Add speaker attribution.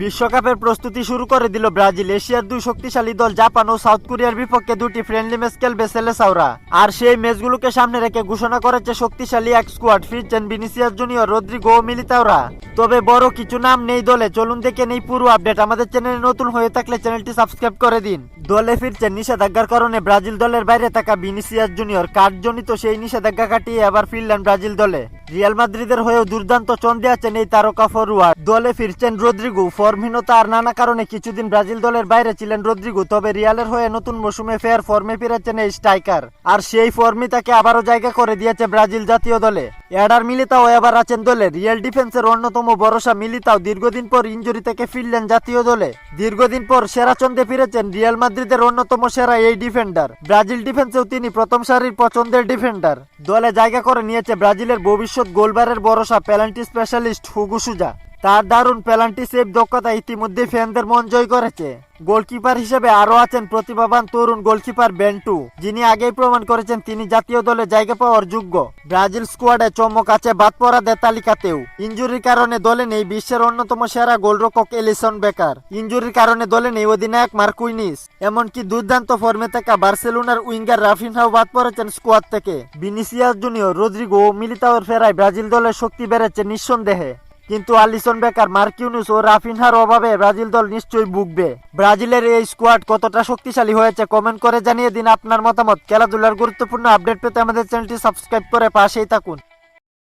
Speaker 1: বিশ্বকাপের প্রস্তুতি শুরু করে দিল ব্রাজিল। এশিয়ার দুই শক্তিশালী দল জাপান ও সাউথ কোরিয়ার বিপক্ষে দুটি ফ্রেন্ডলি ম্যাচ খেলবে সেলেসাওরা। আর সেই ম্যাচগুলোকে সামনে রেখে ঘোষণা করেছে শক্তিশালী এক স্কোয়াড ফিরছেন ভিনিসিয়াস জুনিয়র, রদ্রিগো ও মিলিতাওরা। তবে বড় কিছু নাম নেই দলে, চলুন দেখে নেই পুরো আপডেট আমাদের চ্যানেলে নতুন হয়ে থাকলে চ্যানেলটি সাবস্ক্রাইব করে দিন। দলে ফিরছেন নিষেধাজ্ঞার কারণে ব্রাজিল দলের বাইরে থাকা ভিনিসিয়াস জুনিয়র। কার্ডজনিত সেই নিষেধাজ্ঞা কাটিয়ে আবার ফিরলেন ব্রাজিল দলে। রিয়াল মাদ্রিদের হয়েও দুর্দান্ত চন্দে আছেন এই তারকা ফরোয়ার্ড। দলে ফিরছেন রদ্রিগো। ফর্মহীনতা আর নানা কারণে কিছুদিন ব্রাজিল দলের বাইরে ছিলেন রদ্রিগো, তবে রিয়ালের হয়ে নতুন মৌসুমে ফের ফর্মে ফিরেছেন এই স্ট্রাইকার। আর সেই ফর্মই তাকে আবারও জায়গা করে দিয়েছে ব্রাজিল জাতীয় দলে। এডার মিলিতাও এবার আছেন দলে। রিয়েল ডিফেন্সের অন্যতম ভরসা মিলিতাও দীর্ঘদিন পর ইঞ্জুরি থেকে ফিরলেন জাতীয় দলে। দীর্ঘদিন পর সেরা চন্দে ফিরেছেন রিয়াল মাদ্রিদের অন্যতম সেরা এই ডিফেন্ডার। ব্রাজিল ডিফেন্সেও তিনি প্রথম সারির পছন্দের ডিফেন্ডার। দলে জায়গা করে নিয়েছে ব্রাজিলের ভবিষ্যৎ গোলবারের বরসা পেনাল্টি স্পেশালিস্ট হুগুসুজা তার দারুণ পেনাল্টি সেভ দক্ষতা ইতিমধ্যে ফ্যানদের মন জয় করেছে। গোলকিপার হিসেবে আরও আছেন প্রতিভাবান তরুণ গোলকিপার বেন্টু। যিনি আগেই প্রমাণ করেছেন তিনি জাতীয় দলে জায়গা পাওয়ার যোগ্য। ব্রাজিল স্কোয়াডে চমক আছে বাদ পড়াদের তালিকাতেও। ইঞ্জুরির কারণে দলে নেই বিশ্বের অন্যতম সেরা গোলরক্ষক এলিসন বেকার। ইঞ্জুরির কারণে দলে নেই অধিনায়ক মার্কুইনিস এমনকি দুর্দান্ত ফর্মে থাকা বার্সেলোনার উইঙ্গার রাফিনহাও বাদ পড়েছেন স্কোয়াড থেকে। ভিনিসিয়াস জুনিয়র রদ্রিগো ও মিলিতাওয়ের ফেরায় ব্রাজিল দলের শক্তি বেড়েছে নিঃসন্দেহে। কিন্তু আলিসন বেকার, মার্কিউনুস ও রাফিনহার অভাবে ব্রাজিল দল নিশ্চয়ই বুকবে ব্রাজিলের এই স্কোয়াড কতটা শক্তিশালী হয়েছে কমেন্ট করে জানিয়ে দিন আপনার মতামত। খেলাধুলার গুরুত্বপূর্ণ আপডেট পেতে আমাদের চ্যানেলটি সাবস্ক্রাইব করে পাশেই থাকুন।